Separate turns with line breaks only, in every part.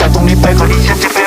จากตรงนี้ไปก่อนที่ฉันจะไป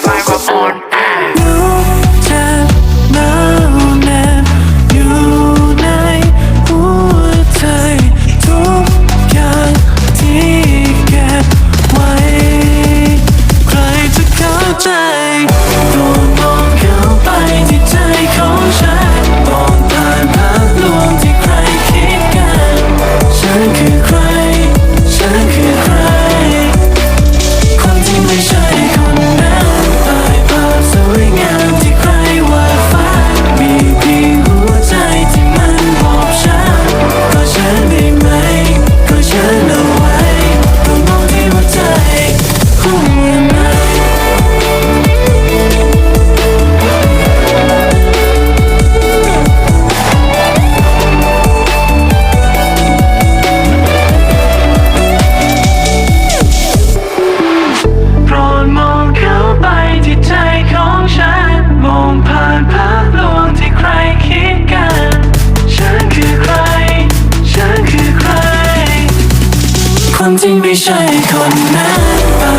คนที่ไม่ใช่คนนั้น